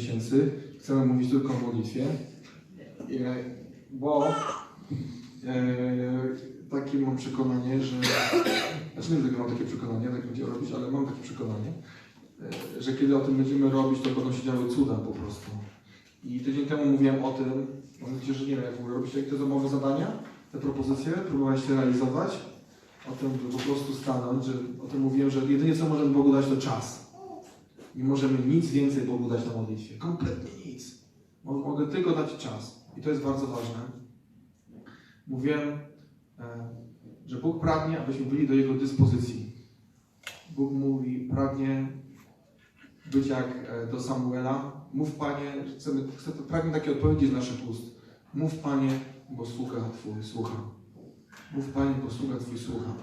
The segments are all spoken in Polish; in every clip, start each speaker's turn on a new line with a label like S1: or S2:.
S1: miesięcy chcemy mówić tylko o modlitwie, e, bo e, takie mam przekonanie, że znaczy nie wiem, mam takie przekonanie, tak będzie robić, ale mam takie przekonanie, e, że kiedy o tym będziemy robić, to będą się działy cuda po prostu. I tydzień temu mówiłem o tym, mam że nie wiem, jak ogóle robicie te domowe zadania, te propozycje, próbowaliście realizować, o tym, po prostu stanąć, że o tym mówiłem, że jedynie co możemy Bogu dać to czas. Nie możemy nic więcej Bogu dać na modlitwie. Kompletnie nic. Mo- Mogę tylko dać czas. I to jest bardzo ważne. Mówiłem, e, że Bóg pragnie, abyśmy byli do Jego dyspozycji. Bóg mówi, pragnie być jak e, do Samuela. Mów Panie, chcemy, chcę, pragnie takie odpowiedzi z naszych ust. Mów Panie, bo sługa Twój słucha. Mów Panie, bo sługa Twój słucha.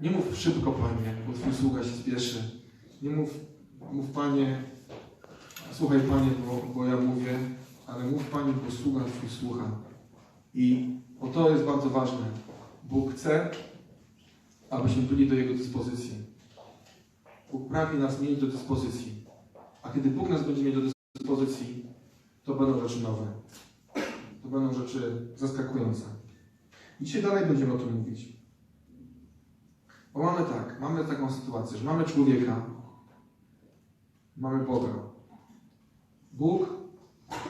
S1: Nie mów szybko, Panie, bo Twój sługa się spieszy. Nie mów, mów Panie, słuchaj Panie, bo, bo ja mówię, ale mów Panie, bo sługa Twój słucha. I o to jest bardzo ważne. Bóg chce, abyśmy byli do Jego dyspozycji. Bóg pragnie nas mieć do dyspozycji. A kiedy Bóg nas będzie mieć do dyspozycji, to będą rzeczy nowe. To będą rzeczy zaskakujące. Dzisiaj dalej będziemy o tym mówić. Bo mamy tak, mamy taką sytuację, że mamy człowieka, mamy Boga. Bóg,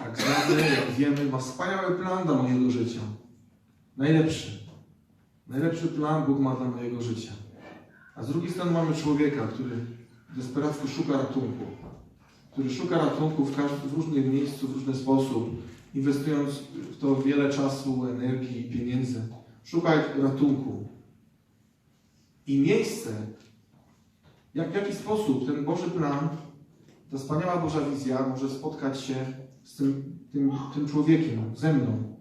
S1: jak znamy, jak wiemy, ma wspaniały plan dla mojego życia. Najlepszy. Najlepszy plan Bóg ma dla mojego życia. A z drugiej strony mamy człowieka, który desperacko szuka ratunku. Który szuka ratunku w, każdym, w różnym miejscu, w różny sposób, inwestując w to wiele czasu, energii i pieniędzy. Szuka ratunku. I miejsce, jak, w jaki sposób ten Boży plan, ta wspaniała Boża wizja może spotkać się z tym, tym, tym człowiekiem, ze mną.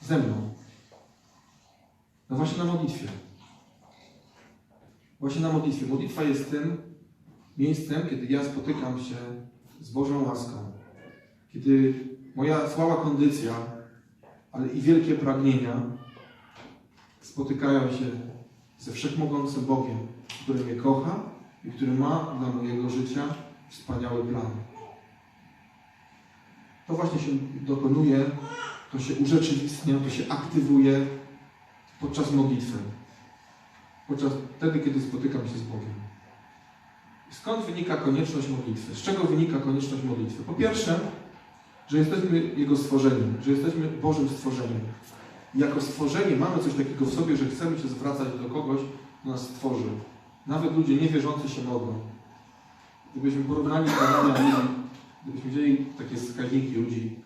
S1: Ze mną. No właśnie na modlitwie. Właśnie na modlitwie. Modlitwa jest tym miejscem, kiedy ja spotykam się z Bożą łaską. Kiedy moja słaba kondycja, ale i wielkie pragnienia spotykają się ze wszechmogącym Bogiem, który mnie kocha i który ma dla mojego życia wspaniały plan. To właśnie się dokonuje, to się urzeczywistnia, to się aktywuje podczas modlitwy. Podczas wtedy, kiedy spotykam się z Bogiem. Skąd wynika konieczność modlitwy? Z czego wynika konieczność modlitwy? Po pierwsze, że jesteśmy Jego stworzeniem, że jesteśmy Bożym stworzeniem. I jako stworzenie mamy coś takiego w sobie, że chcemy się zwracać do kogoś, kto nas stworzył. Nawet ludzie niewierzący się modlą. Gdybyśmy porównali gdybyśmy wzięli takie wskaźniki ludzi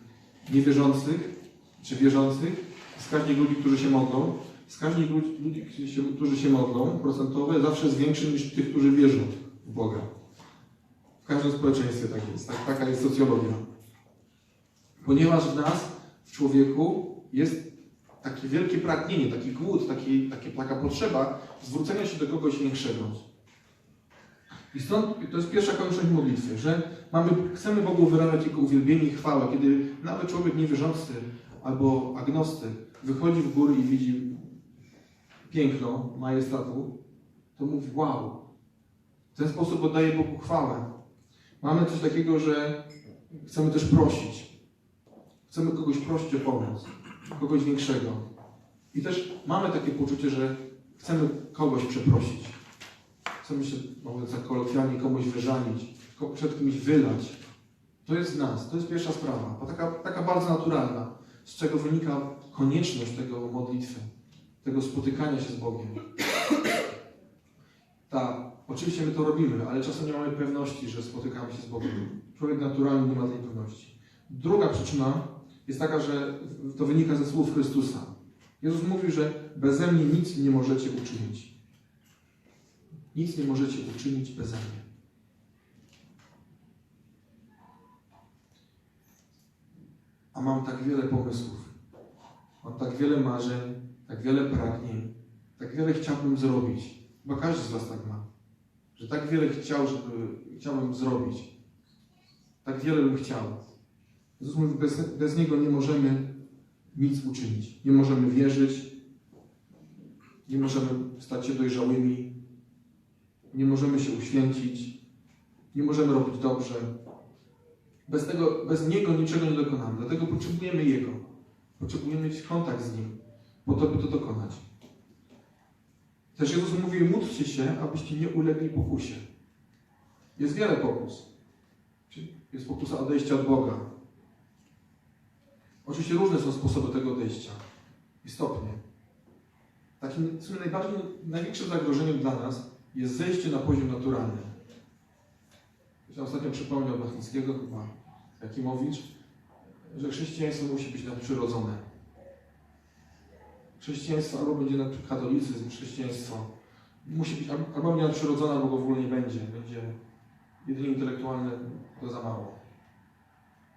S1: niewierzących czy wierzących, wskaźnik ludzi, którzy się modlą, wskaźnik ludzi, którzy, się, modlą, procentowy, zawsze jest większy niż tych, którzy wierzą w Boga. W każdym społeczeństwie tak jest. Tak, taka jest socjologia. Ponieważ w nas, w człowieku, jest takie wielkie pragnienie, taki głód, taki, takie, taka potrzeba zwrócenia się do kogoś większego. I stąd to jest pierwsza konieczność modlitwy, że mamy, chcemy Bogu wyrażać Jego uwielbienie i chwałę, kiedy nawet człowiek niewierzący albo agnostyk wychodzi w góry i widzi piękno majestatu, to mówi wow. W ten sposób oddaje Bogu chwałę. Mamy coś takiego, że chcemy też prosić. Chcemy kogoś prosić o pomoc, kogoś większego. I też mamy takie poczucie, że chcemy kogoś przeprosić. Chcemy się, mówiąc tak kolokwialnie, komuś wyżalić, ko- przed kimś wylać. To jest nas, to jest pierwsza sprawa, bo taka, taka bardzo naturalna, z czego wynika konieczność tego modlitwy, tego spotykania się z Bogiem. Ta, oczywiście my to robimy, ale czasem nie mamy pewności, że spotykamy się z Bogiem. Człowiek naturalnie nie ma tej pewności. Druga przyczyna jest taka, że to wynika ze słów Chrystusa. Jezus mówił, że beze mnie nic nie możecie uczynić. Nic nie możecie uczynić beze mnie. A mam tak wiele pomysłów. Mam tak wiele marzeń, tak wiele pragnień, tak wiele chciałbym zrobić. Bo każdy z Was tak ma. Że tak wiele chciał, żeby chciałbym zrobić. Tak wiele bym chciał. Jezus mówi, bez, bez Niego nie możemy nic uczynić. Nie możemy wierzyć, nie możemy stać się dojrzałymi, nie możemy się uświęcić, nie możemy robić dobrze, Bez, tego, bez Niego niczego nie dokonamy. Dlatego potrzebujemy Jego. Potrzebujemy mieć kontakt z Nim, po to, by to dokonać. Też Jezus mówił, módlcie się, abyście nie ulegli pokusie. Jest wiele pokus. Jest pokusa odejścia od Boga. Oczywiście różne są sposoby tego odejścia i stopnie. Takim w sumie najbardziej, największym zagrożeniem dla nas jest zejście na poziom naturalny. Ja ostatnio przypomniał Bachnickiego chyba Jakimowicz, że chrześcijaństwo musi być nadprzyrodzone. Chrześcijaństwo albo będzie katolicyzm, chrześcijaństwo musi być albo będzie nadprzyrodzone, albo go w ogóle nie będzie. Będzie jedynie intelektualne, to za mało.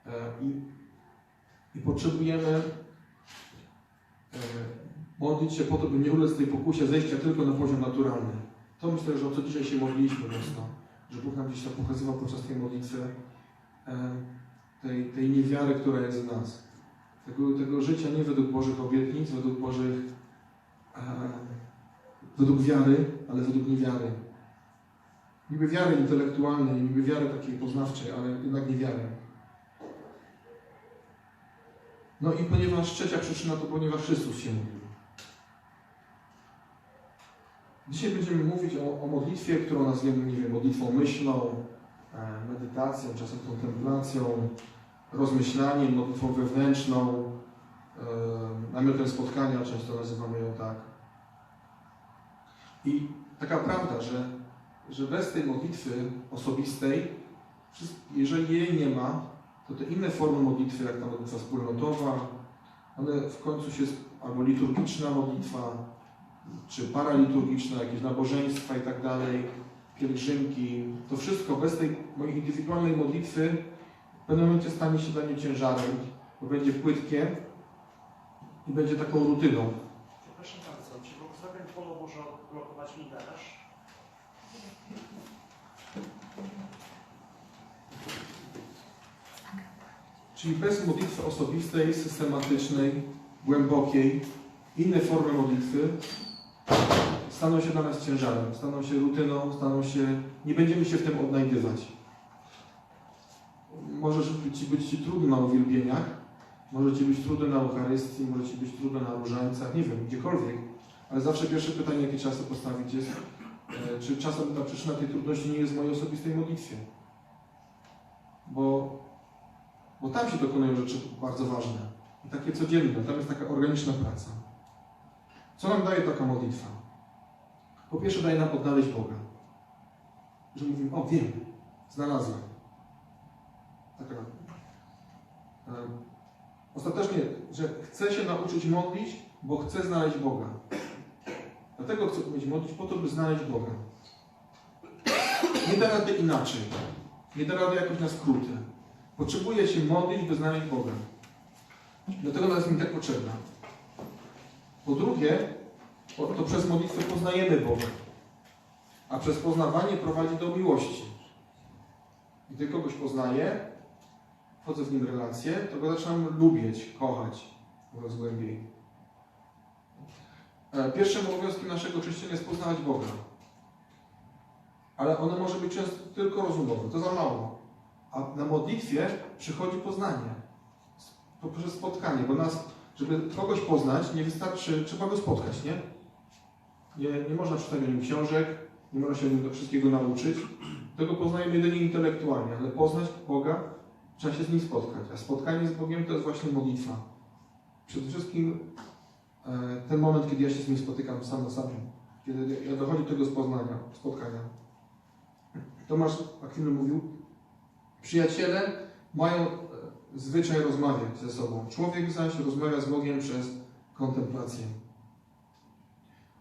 S1: E, I, i potrzebujemy e, modlić się po to, by nie ulec tej pokusie zejścia tylko na poziom naturalny. To myślę, że o co dzisiaj się modliliśmy mocno, że Bóg nam gdzieś tam pokazywał podczas tej modlitwy e, tej, tej niewiary, która jest w nas. Tego, tego życia nie według Bożych obietnic, według Bożych e, według wiary, ale według niewiary. Niby wiary intelektualnej, niby wiary takiej poznawczej, ale jednak niewiary. No i ponieważ trzecia przyczyna to ponieważ Chrystus się. Dzisiaj będziemy mówić o, o modlitwie, którą nazwiemy, nie wiem, modlitwą myślną, e, medytacją, czasem kontemplacją, rozmyślaniem, modlitwą wewnętrzną, e, namiotem spotkania, często nazywamy ją tak. I taka prawda, że, że bez tej modlitwy osobistej, jeżeli jej nie ma, to te inne formy modlitwy, jak ta modlitwa wspólnotowa, one w końcu się, albo liturgiczna modlitwa, czy paraliturgiczna, jakieś nabożeństwa i tak dalej, pielgrzymki, to wszystko bez tej mojej indywidualnej modlitwy w pewnym momencie stanie się dla mnie ciężarem, bo będzie płytkie i będzie taką rutyną.
S2: Przepraszam bardzo, czy Volkswagen Polo może odblokować mi garaż?
S1: Czyli bez modlitwy osobistej, systematycznej, głębokiej, inne formy modlitwy staną się dla nas ciężarem, staną się rutyną, staną się, nie będziemy się w tym odnajdywać. Może być, być Ci trudno na uwielbieniach, może Ci być trudno na Eucharystii, może Ci być trudno na różańcach, nie wiem, gdziekolwiek, ale zawsze pierwsze pytanie, jakie trzeba sobie postawić jest, e, czy czasem ta przyczyna tej trudności nie jest w mojej osobistej modlitwie. Bo, bo tam się dokonują rzeczy bardzo ważne takie codzienne, tam jest taka organiczna praca. Co nam daje taka modlitwa? Po pierwsze daje nam odnaleźć Boga. Że mówimy, o wiem, znalazłem. Ostatecznie, że chcę się nauczyć modlić, bo chcę znaleźć Boga. Dlatego chcę umieć modlić po to, by znaleźć Boga. Nie da rady inaczej. Nie da rady jakoś na skróty. Potrzebuję się modlić, by znaleźć Boga. Dlatego jest mi tak potrzebna. Po drugie, to przez modlitwę poznajemy Boga. A przez poznawanie prowadzi do miłości. Gdy kogoś poznaję, wchodzę w nim relację, to go zaczynam lubić, kochać coraz głębiej. E, Pierwszym obowiązkiem naszego chrześcijana jest poznawać Boga. Ale ono może być często tylko rozumowe, to za mało. A na modlitwie przychodzi poznanie. Poprzez spotkanie, bo nas, żeby kogoś poznać, nie wystarczy, trzeba go spotkać, nie? Nie, nie można czytać o nim książek, nie można się o nim wszystkiego nauczyć. Tego poznajemy jedynie intelektualnie, ale poznać Boga trzeba się z nim spotkać. A spotkanie z Bogiem to jest właśnie modlitwa. Przede wszystkim e, ten moment, kiedy ja się z nim spotykam sam na sam, kiedy ja dochodzi do tego spoznania, spotkania. Tomasz Akwinu mówił, przyjaciele mają zwyczaj rozmawiać ze sobą. Człowiek zaś rozmawia z Bogiem przez kontemplację.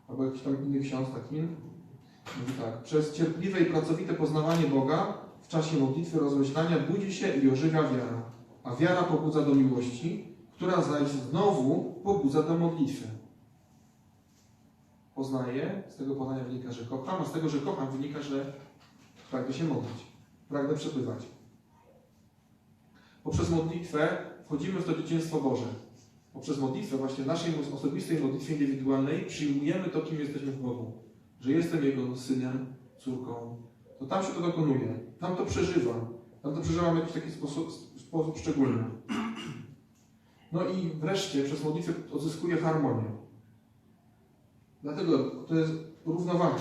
S1: Albo jakiś tam inny ksiądz taki mówi tak. Przez cierpliwe i pracowite poznawanie Boga w czasie modlitwy rozmyślania budzi się i ożywia wiara. A wiara pobudza do miłości, która zaś znowu pobudza do modlitwy. Poznaję, z tego poznania wynika, że kocham, a z tego, że kocham, wynika, że pragnę się modlić, pragnę przebywać. Poprzez modlitwę wchodzimy w to dzieciństwo Boże. Poprzez modlitwę, właśnie naszej osobistej modlitwie indywidualnej, przyjmujemy to, kim jesteśmy w Bogu. Że jestem Jego synem, córką. To tam się to dokonuje. Tam to przeżywam. No to przeżywam w jakiś taki sposób, sposób szczególny. No i wreszcie przez modlitwę odzyskuję harmonię. Dlatego to jest równowaga.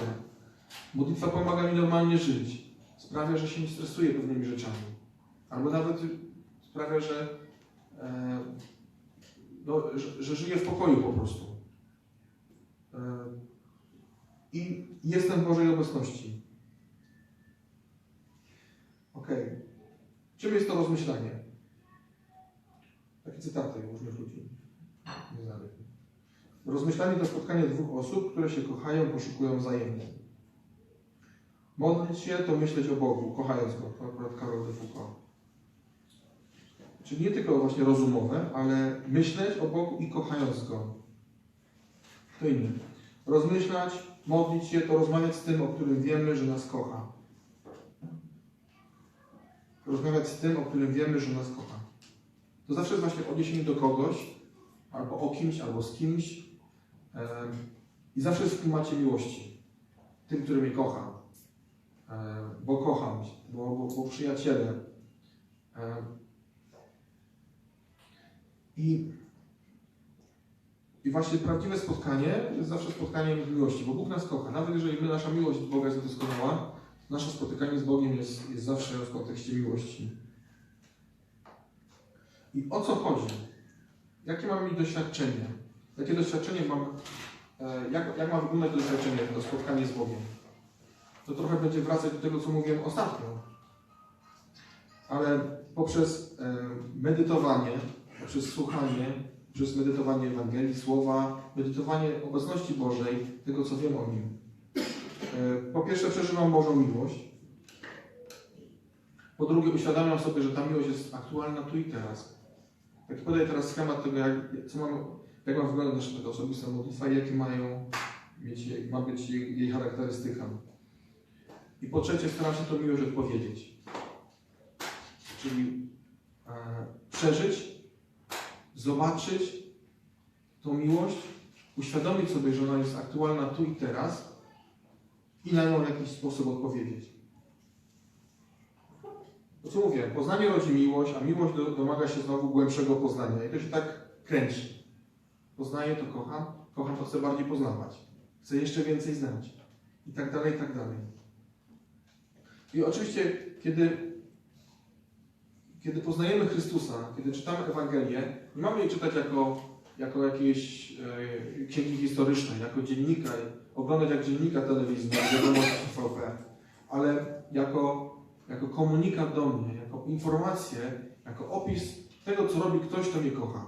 S1: Modlitwa pomaga mi normalnie żyć. Sprawia, że się nie stresuję pewnymi rzeczami. Albo nawet sprawia, że, e, no, że, że żyję w pokoju po prostu. E, I jestem w Bożej obecności. Okej. Czym jest to rozmyślanie? Takie cytaty różnych ludzi. nieznanych. Rozmyślanie to spotkanie dwóch osób, które się kochają, poszukują wzajemnie. Modlić się to myśleć o Bogu, kochając Go. To akurat Karol de Foucault. Czyli nie tylko właśnie rozumowe, ale myśleć o Bogu i kochając Go. To inne. Rozmyślać, modlić się to rozmawiać z tym, o którym wiemy, że nas kocha. Rozmawiać z tym, o którym wiemy, że nas kocha. To zawsze jest właśnie odniesienie do kogoś, albo o kimś, albo z kimś. I zawsze jest w klimacie miłości. Tym, który mnie kocha. Bo kocham, bo, bo, bo przyjaciele. I, I właśnie prawdziwe spotkanie jest zawsze spotkaniem miłości, bo Bóg nas kocha. Nawet jeżeli my, nasza miłość do Boga jest doskonała, nasze spotykanie z Bogiem jest, jest zawsze w kontekście miłości. I o co chodzi? Jakie mamy mieć doświadczenie? Jakie doświadczenie mam, e, jak, jak ma wyglądać doświadczenie, to spotkanie z Bogiem? To trochę będzie wracać do tego, co mówiłem ostatnio. Ale poprzez e, medytowanie, poprzez słuchanie, przez medytowanie Ewangelii, Słowa, medytowanie obecności Bożej, tego, co wiem o Nim. E, Po pierwsze, przeżywam Bożą miłość. Po drugie, uświadamiam sobie, że ta miłość jest aktualna tu i teraz. Tak podaję teraz schemat tego, jak, co mamy, jak ma wyglądać nasza osobista modlitwa i jakie mają mieć, jej- ma być jej, jej charakterystyka. I po trzecie, staram się tą miłość odpowiedzieć. Czyli e, przeżyć, zobaczyć tą miłość, uświadomić sobie, że ona jest aktualna tu i teraz i na nią w jakiś sposób odpowiedzieć. To co mówię, poznanie rodzi miłość, a miłość do, domaga się znowu głębszego poznania. I to się tak kręci. Poznaję, to kocham, kocham, to chcę bardziej poznawać. Chcę jeszcze więcej znać. I tak dalej, i tak dalej. I oczywiście, kiedy, kiedy poznajemy Chrystusa, kiedy czytamy Ewangelię, nie mamy jej czytać jako, jako jakiejś e, księgi historycznej, jako dziennika, oglądać jak dziennika telewizyjnego, wiadomości TVP, ale jako, jako komunikat do mnie, jako informację, jako opis tego, co robi ktoś, kto mnie kocha.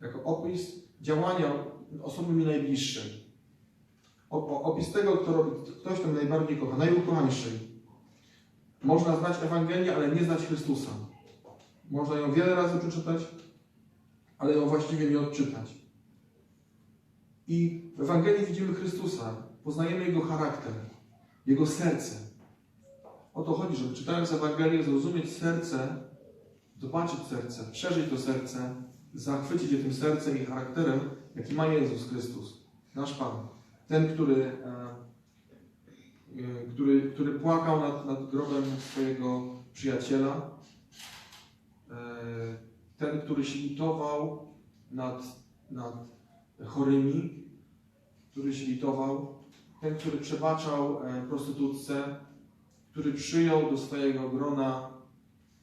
S1: Jako opis działania osoby mi najbliższej. O, opis tego, kto robi ktoś, kto mnie najbardziej kocha, najukochańszej. Można znać Ewangelię, ale nie znać Chrystusa. Można ją wiele razy przeczytać, ale ją właściwie nie odczytać. I w Ewangelii widzimy Chrystusa, poznajemy Jego charakter, Jego serce. O to chodzi, żeby czytając Ewangelię zrozumieć serce, zobaczyć serce, przeżyć to serce, zachwycić się tym sercem i charakterem, jaki ma Jezus Chrystus, nasz Pan. Ten, który, e, który, który płakał nad, nad grobem swojego przyjaciela, e, ten, który się litował nad, nad chorymi, który się litował, ten, który przebaczał e, prostytutce, który przyjął do swojego grona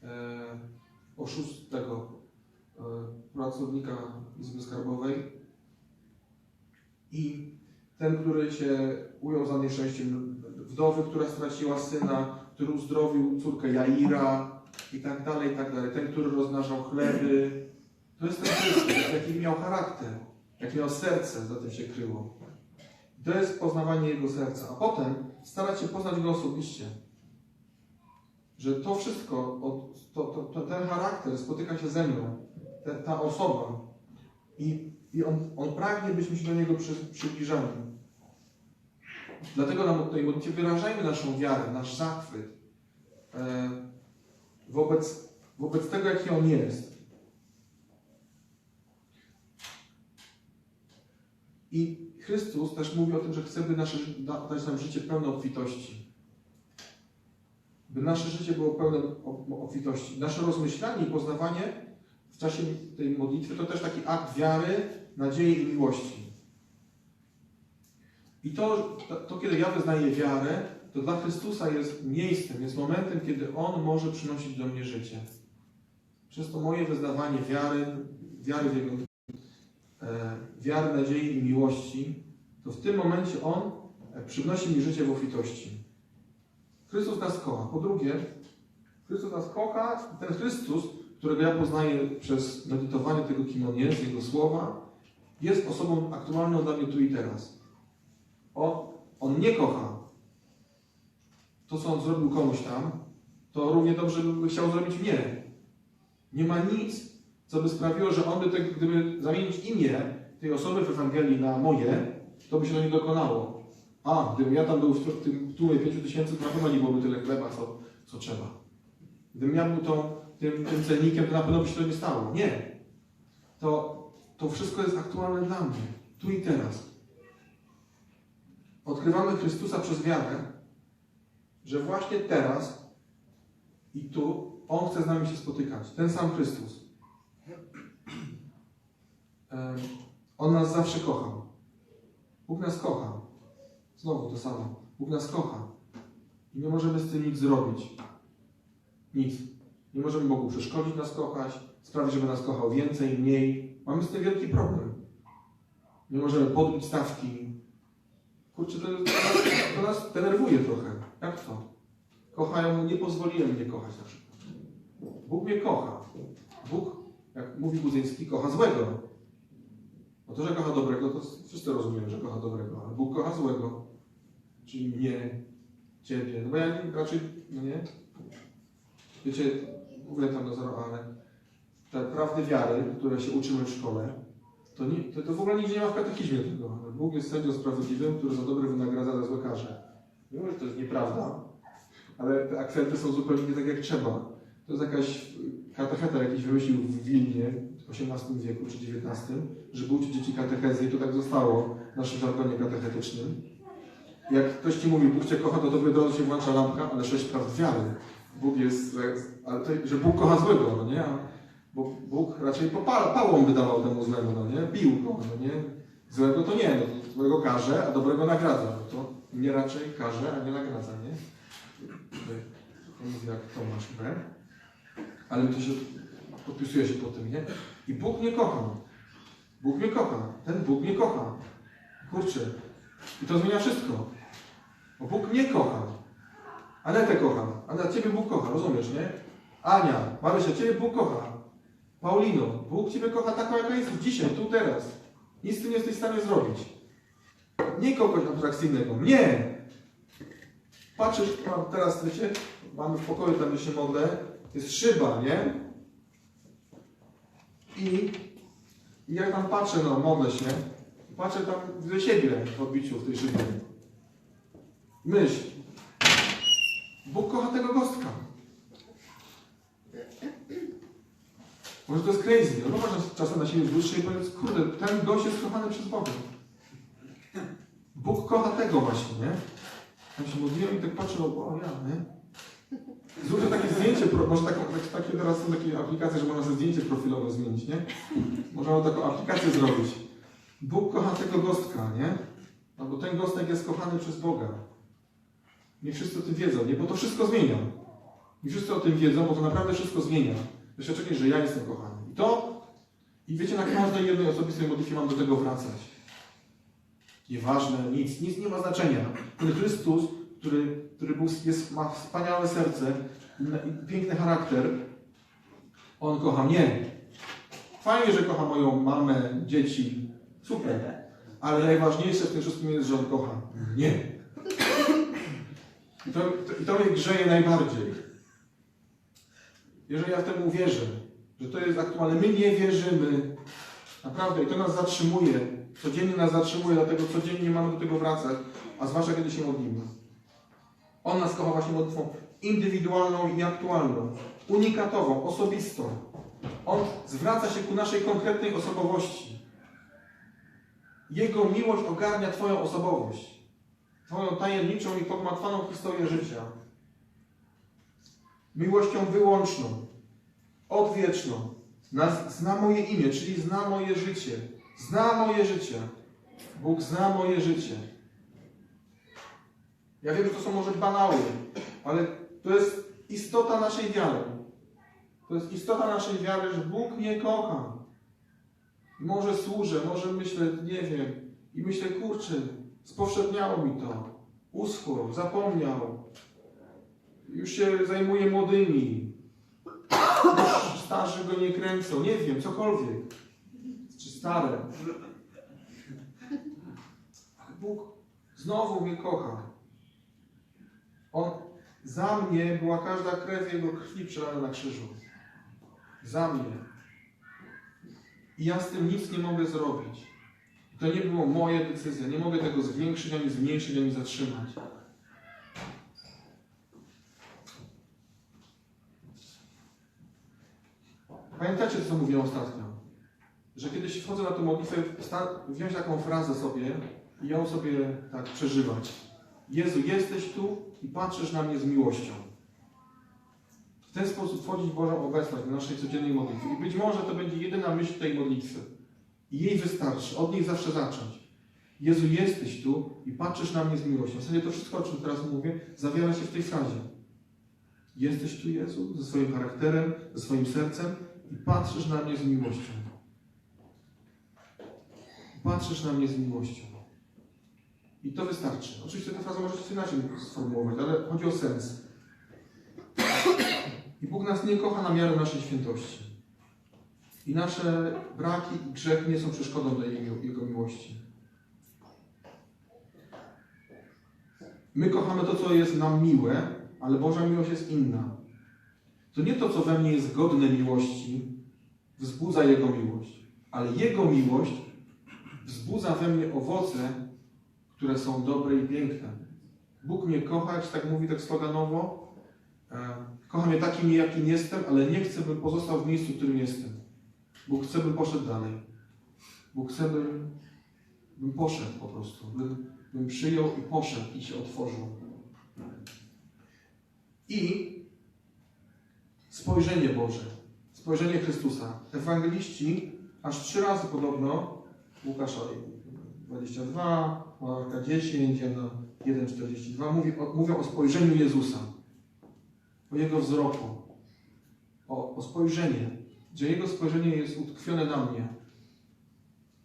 S1: e, oszustego e, pracownika Izby Skarbowej. I ten, który się ujął za nieszczęściem wdowy, która straciła syna, który uzdrowił córkę Jaira i tak dalej, i tak dalej. Ten, który rozmnażał chleby. To jest ten Chrystus, jaki miał charakter, jaki miał serce, za tym się kryło. To jest poznawanie Jego serca. A potem starać się poznać Go osobiście. Że to wszystko, to, to, to, ten charakter spotyka się ze mną, te, ta osoba. I, i on, on pragnie, byśmy się do Niego przy, przybliżali. Dlatego na tej modlitwie wyrażajmy naszą wiarę, nasz zachwyt e, wobec, wobec tego, jaki On jest. I Chrystus też mówi o tym, że chce by nasze, dać nam życie pełne obfitości. by nasze życie było pełne ob- obfitości. Nasze rozmyślanie i poznawanie w czasie tej modlitwy to też taki akt wiary, nadziei i miłości. I to, to, kiedy ja wyznaję wiarę, to dla Chrystusa jest miejscem, jest momentem, kiedy On może przynosić do mnie życie. Przez to moje wyznawanie wiary, wiary w Jego e, wiary, nadziei i miłości, to w tym momencie On e, przynosi mi życie w obfitości. Chrystus nas kocha. Po drugie, Chrystus nas kocha, ten Chrystus, którego ja poznaję przez medytowanie tego, kim On jest, Jego słowa, jest osobą aktualną dla mnie tu i teraz. On, on nie kocha. To, co On zrobił komuś tam, to równie dobrze by chciał zrobić mnie. Nie ma nic, co by sprawiło, że On by, tak, gdyby zamienić imię tej osoby w Ewangelii na moje, to by się to nie dokonało. A, gdybym ja tam był w tym tłumie 5 tysięcy, to na pewno nie byłoby tyle chleba, co, co trzeba. Gdybym ja był tą, tym, tym cennikiem, to na pewno by się to nie stało. Nie. To, to wszystko jest aktualne dla mnie. Tu i teraz. Odkrywamy Chrystusa przez wiarę, że właśnie teraz i tu On chce z nami się spotykać. Ten sam Chrystus. On nas zawsze kochał. Bóg nas kocha. Znowu to samo. Bóg nas kocha. I nie możemy z tym nic zrobić. Nic. Nie możemy Bogu przeszkodzić nas kochać, sprawić, żeby nas kochał więcej, mniej. Mamy z tym wielki problem. Nie możemy podbić stawki. Kurczę, to, to, nas, denerwuje trochę. Jak to? Kochają, nie pozwoliłem mnie kochać na przykład. Bóg mnie kocha. Bóg, jak mówi Guzyński, kocha złego. No to, że kocha dobrego, to wszyscy rozumieją, że kocha dobrego, ale Bóg kocha złego. Czyli mnie, ciebie. No bo ja raczej, no nie? Wiecie, mówię tam do zero, ale te prawdy wiary, które się uczymy w szkole, to, nie, to, to w ogóle nigdzie nie ma w katechizmie tego. Bóg jest sędzią sprawiedliwym, który za dobre wynagradza za złe karze. Mówię, że to jest nieprawda, ale te akcenty są zupełnie nie tak jak trzeba. To jest jakaś katecheta jakiś wymyślił w Wilnie w XVIII wieku czy XIX, żeby uczyć dzieci katechezy i to tak zostało w naszym żargonie katechetycznym. Jak ktoś ci mówi, Bóg cię kocha, to dobry drodze się włącza lampka, ale sześć prawd wiary. Bóg jest, ale to, że Bóg kocha złego, no nie? Bo Bóg raczej popal, pałą wydawał temu złemu, no nie? Bił go, no nie? Złego to nie, no złego karze, a dobrego nagradza. No to mnie raczej karze, a nie nagradza, nie? Mówi jak Tomasz B. Ale to się podpisuje się po tym, nie? I Bóg mnie kocha. Bóg mnie kocha. Ten Bóg mnie kocha. Kurczę. I to zmienia wszystko. Bo Bóg mnie kocha. Anetę kocha. Aneta, Ciebie Bóg kocha, rozumiesz, nie? Ania, Marysia, Ciebie Bóg kocha. Paulino, Bóg Ciebie kocha taką, jaka jest dzisiaj, tu, teraz. Nic z tym nie jesteś w stanie zrobić. Nie kogoś abstrakcyjnego. Nie! Patrzysz, mam teraz, wiecie, mamy w pokoju, tam się modlę, jest szyba, nie? I, I jak tam patrzę, no, modlę się, patrzę tam, widzę siebie w odbiciu w tej szybie. Myśl. Bóg kocha tego gostka. Może to jest crazy, no popatrz czasem na siebie z dłuższej i powiedz, kurde, ten gość jest kochany przez Boga. Bóg kocha tego właśnie, nie? Tam się modliłem i tak patrzę, o ja, nie? Zróbcie takie zdjęcie, może tak- takie teraz są takie aplikacje, że można sobie zdjęcie profilowe zmienić, nie? Można taką aplikację zrobić. Bóg kocha tego gostka, nie? Albo ten gostek jest kochany przez Boga. Nie wszyscy o tym wiedzą, nie? Bo to wszystko zmienia. Nie wszyscy o tym wiedzą, bo to naprawdę wszystko zmienia. Doświadczenie, że ja jestem kochany. I to, i wiecie, na każdej jednej osobistej modlitwie mam do tego wracać. Nieważne, nic, nic nie ma znaczenia. Ten Chrystus, który, który był, jest, ma wspaniałe serce piękny charakter, On kocha mnie. Fajnie, że kocha moją mamę, dzieci. Super. Ale najważniejsze w tym wszystkim jest, że On kocha mnie. I to, to, i to mnie grzeje najbardziej. Jeżeli ja w tym uwierzę, że to jest aktualne, my nie wierzymy. Naprawdę, i to nas zatrzymuje. Codziennie nas zatrzymuje, dlatego codziennie mamy do tego wracać, a zwłaszcza kiedy się modlimy. On nas kocha właśnie modlitwą indywidualną i aktualną, unikatową, osobistą. On zwraca się ku naszej konkretnej osobowości. Jego miłość ogarnia Twoją osobowość. Twoją tajemniczą i pogmatwaną historię życia. Miłością wyłączną, odwieczną. Zna moje imię, czyli zna moje życie. Zna moje życie. Bóg zna moje życie. Ja wiem, że to są może banały, ale to jest istota naszej wiary. To jest istota naszej wiary, że Bóg mnie kocha. Może służę, może myślę, nie wiem, i myślę, kurczę, spowszedniało mi to. Uschło, zapomniał. Już się zajmuje młodymi. Starzy go nie kręcą, nie wiem, cokolwiek. Czy stare. Ale Bóg znowu mnie kocha. On za mnie była każda krew Jego krwi przelana na krzyżu. Za mnie. I ja z tym nic nie mogę zrobić. To nie było moje decyzje. Nie mogę tego zwiększyć, ani zmniejszyć, ani zatrzymać. Pamiętacie, co mówiłem ostatnio? Że kiedyś wchodzę na tę modlitwę, wziąć taką frazę sobie i ją sobie tak przeżywać. Jezu, jesteś tu i patrzysz na mnie z miłością. W ten sposób wchodzić w Bożą obecność do naszej codziennej modlitwy. I być może to będzie jedyna myśl tej modlitwy. I jej wystarczy. Od niej zawsze zacząć. Jezu, jesteś tu i patrzysz na mnie z miłością. W zasadzie to wszystko, o czym teraz mówię, zawiera się w tej frazie. Jesteś tu, Jezu, ze swoim charakterem, ze swoim sercem i patrzysz na mnie z miłością. Patrzysz na mnie z miłością. I to wystarczy. Oczywiście tę frazę sobie inaczej sformułować, ale chodzi o sens. I Bóg nas nie kocha na miarę naszej świętości. I nasze braki i grzech nie są przeszkodą dla Jego, Jego miłości. My kochamy to, co jest nam miłe, ale Boża miłość jest inna. To nie to, co we mnie jest godne miłości, wzbudza Jego miłość, ale Jego miłość wzbudza we mnie owoce, które są dobre i piękne. Bóg mnie kochać, tak mówi tak sloganowo, e, kocha mnie takim, jakim jestem, ale nie chce, bym pozostał w miejscu, w którym jestem. Bóg chce, bym poszedł dalej. Bóg chce, bym, bym poszedł po prostu, bym, bym przyjął i poszedł i się otworzył. I spojrzenie Boże, spojrzenie Chrystusa. Ewangeliści aż trzy razy podobno, Łukasza 22, Marka 10, Jana 1,42, mówi o, mówią o spojrzeniu Jezusa, o Jego wzroku, o, o spojrzenie, Jego spojrzenie jest utkwione na mnie,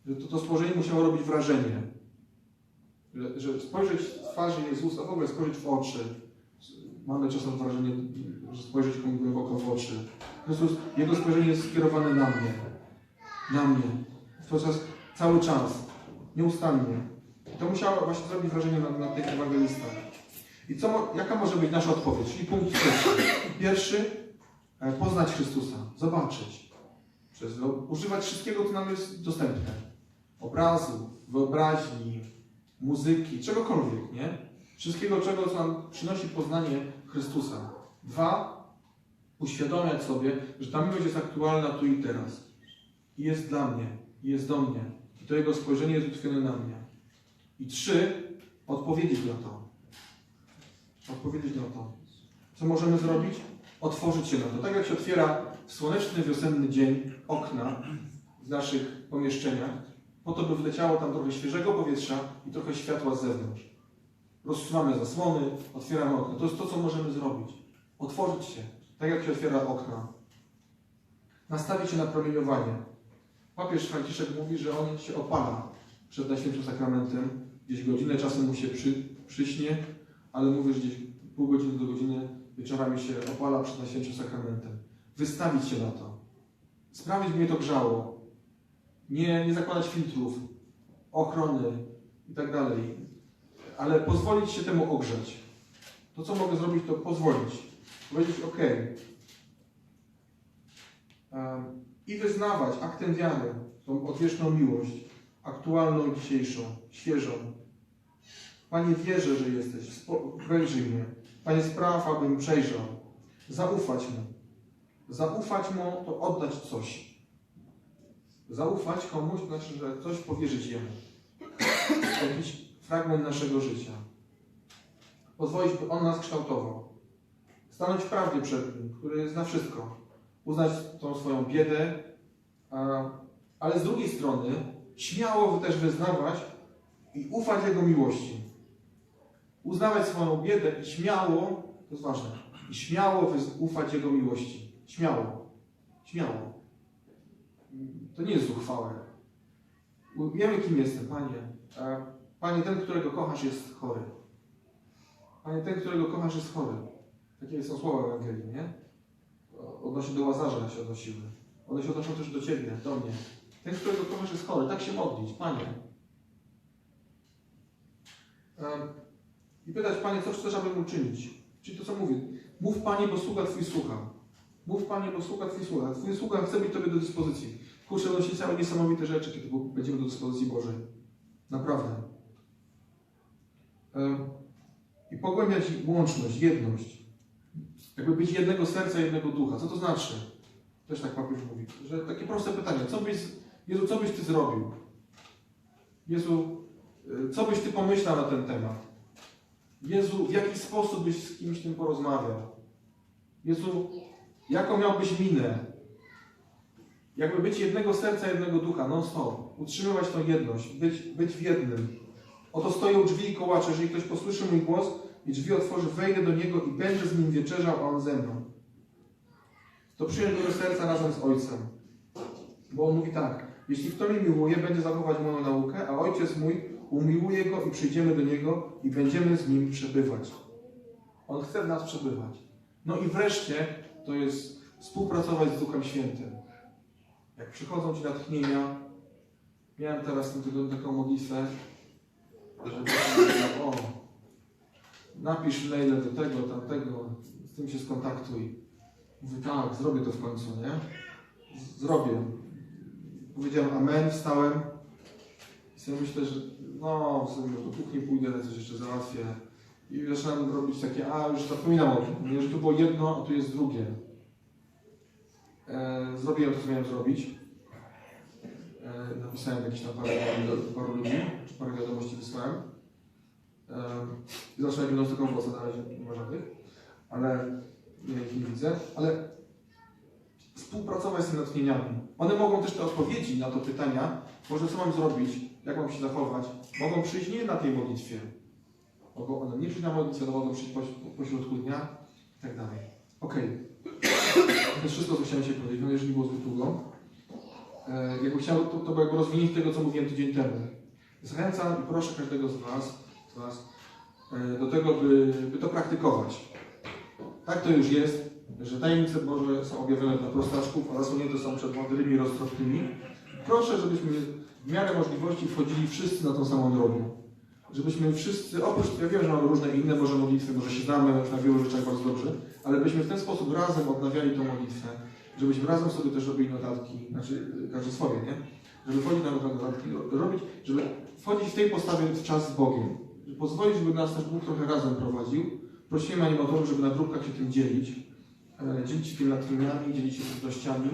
S1: że to, to spojrzenie musiało robić wrażenie, że, że spojrzeć w twarzy Jezusa, w ogóle spojrzeć w oczy, mamy czasem wrażenie, że spojrzeć komuś głęboko w oczy. Chrystus, Jego spojrzenie jest skierowane na mnie, na mnie, podczas cały czas, nieustannie. To musiało właśnie zrobić wrażenie na, na tych ewangelistach. I co, jaka może być nasza odpowiedź? Czyli punkt pierwszy. Pierwszy, poznać Chrystusa, zobaczyć. Przez, używać wszystkiego, co nam jest dostępne. Obrazu, wyobraźni, muzyki, czegokolwiek, nie? Wszystkiego, czego, co nam przynosi poznanie Chrystusa. Dwa, uświadomiać sobie, że ta miłość jest aktualna tu i teraz. I jest dla mnie, i jest do mnie. I to Jego spojrzenie jest utkwione na mnie. I trzy, odpowiedzieć na to. Odpowiedzieć na to. Co możemy zrobić? Otworzyć się na to. Tak jak się otwiera w słoneczny, wiosenny dzień okna w naszych pomieszczeniach, po to, by wleciało tam trochę świeżego powietrza i trochę światła z zewnątrz. Rozsuwamy zasłony, otwieramy okno. To jest to, co możemy zrobić. Otworzyć się, tak jak się otwiera okna. Nastawić się na promieniowanie. Papież Franciszek mówi, że on się opala przed Najświętszym Sakramentem. Gdzieś godzinę czasem mu się przy, przyśnie, ale mówi, że gdzieś pół godziny do godziny wieczorami się opala przed Najświętszym Sakramentem. Wystawić się na to. Sprawić, mnie to grzało. Nie, nie zakładać filtrów, ochrony i tak dalej. Ale pozwolić się temu ogrzeć. To, co mogę zrobić, to pozwolić. Powiedzieć, ok. I wyznawać aktem wiary tą odwieczną miłość, aktualną dzisiejszą, świeżą. Panie, wierzę, że jesteś. Wejrzyj mnie. Panie, spraw, abym przejrzał. Zaufać Mu. Zaufać Mu to oddać coś. Zaufać komuś, to znaczy, że coś powierzyć Jemu. Fragment naszego życia. Pozwolić, by On nas kształtował. stanąć w prawdzie przed Nim, który zna wszystko, uznać tą swoją biedę, a, ale z drugiej strony śmiało też wyznawać i ufać Jego miłości. Uznawać swoją biedę i śmiało, to jest ważne, i śmiało ufać Jego miłości. Śmiało. Śmiało. To nie jest zuchwałe. Wiemy, kim jestem, Panie. Panie, ten, którego kochasz, jest chory. Panie, ten, którego kochasz, jest chory. Takie są słowa Ewangelii, nie? Odnośnie do Łazarza się odnosiły. One się odnoszą też do Ciebie, do mnie. Ten, którego kochasz, jest chory. Tak się modlić, Panie. I pytać, Panie, co chcesz, aby mu czynić? Czyli to, co mówię. Mów, Panie, bo sługa Twój słucha. Mów, Panie, bo sługa Twój słucha. Twój sługa chce być Tobie do dyspozycji. Kurczę, będą się działy niesamowite rzeczy, kiedy będziemy do dyspozycji Bożej. Naprawdę. Em, I pogłębiać łączność, jedność. Jakby być jednego serca, jednego ducha. Co to znaczy? Też tak papież mówi. Że takie proste pytanie. Co byś, Jezu, co byś Ty zrobił? Jezu, y, co byś Ty pomyślał na ten temat? Jezu, w jaki sposób byś z kimś tym porozmawiał? Jezu, jaką miałbyś minę? Jakby być jednego serca, jednego ducha, non stop. Utrzymywać tą jedność, być, być w jednym. Oto stoję u drzwi i kołaczę. Jeżeli ktoś posłyszy mój głos i drzwi otworzy, wejdę do niego i będę z nim wieczerzał, a on ze mną. To przyjąć do serca razem z Ojcem. Bo on mówi tak, jeśli kto mnie miłuje, będzie zachować moją naukę, a Ojciec mój umiłuje go i przyjdziemy do niego i będziemy z nim przebywać. On chce w nas przebywać. No i wreszcie to jest współpracować z Duchem Świętym. Jak przychodzą Ci natchnienia, miałem teraz taką modlitwę, o, napisz maile do tego, tamtego, z tym się skontaktuj. Mówię, tak, zrobię to w końcu, nie? Zrobię. Powiedziałem amen, wstałem i sobie myślę, że no, sobie do kuchni pójdę, coś jeszcze załatwię. I zaczynam robić takie, a już zapominam o tym, że tu było jedno, a tu jest drugie. E, zrobiłem to, co miałem zrobić. E, napisałem jakieś tam parę, paru ludzi, czy parę wiadomości wysłałem. E, I zacząłem będą tylko owoce, na razie nie ma żadnych, ale nie widzę. Ale współpracować z natchnieniami. One mogą też te odpowiedzi na to pytania, może co mam zrobić, jak mam się zachować, mogą przyjść nie na tej modlitwie. Mogą one nie przyjść na modlitwę, ale mogą przyjść po, po środku dnia i tak dalej. Okej. To jest wszystko, co chciałem się powiedzieć, no jeżeli było zbyt długo. E, jakby chciał, to, to było jakby tego, co mówiłem tydzień temu. Zachęcam i proszę każdego z Was, z e, do tego, by, by to praktykować. Tak to już jest, że tajemnice Boże są objawione dla prostaczków, a zasłonięte są przed mądrymi i roztropnymi. Proszę, żebyśmy w miarę możliwości wchodzili wszyscy na tą samą drogę. Żebyśmy wszyscy, oprócz, ja wiem, że mamy różne inne może modlitwy, może się znamy na wielu rzeczach bardzo dobrze, ale byśmy w ten sposób razem odnawiali tą modlitwę, żebyśmy razem sobie też robili notatki, znaczy każdy swoje, nie? Żeby wchodzić na notatki, robić, żeby wchodzić w tej postawie w czas z Bogiem. Żeby pozwolić, żeby nas też Bóg trochę razem prowadził. Prosimy animatorów, żeby na grupkach się tym dzielić. E, dzielić się tymi dzielić się trudnościami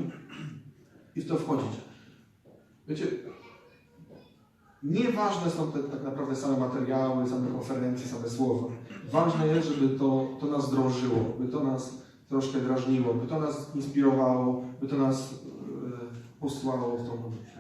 S1: i w to wchodzić. Wiecie, nieważne są te tak naprawdę same materiały, same konferencje, same słowa. Ważne jest, żeby to, to nas drążyło, by to nas troszkę drażniło, by to nas inspirowało, by to nas e, posłało w tą modlitwę.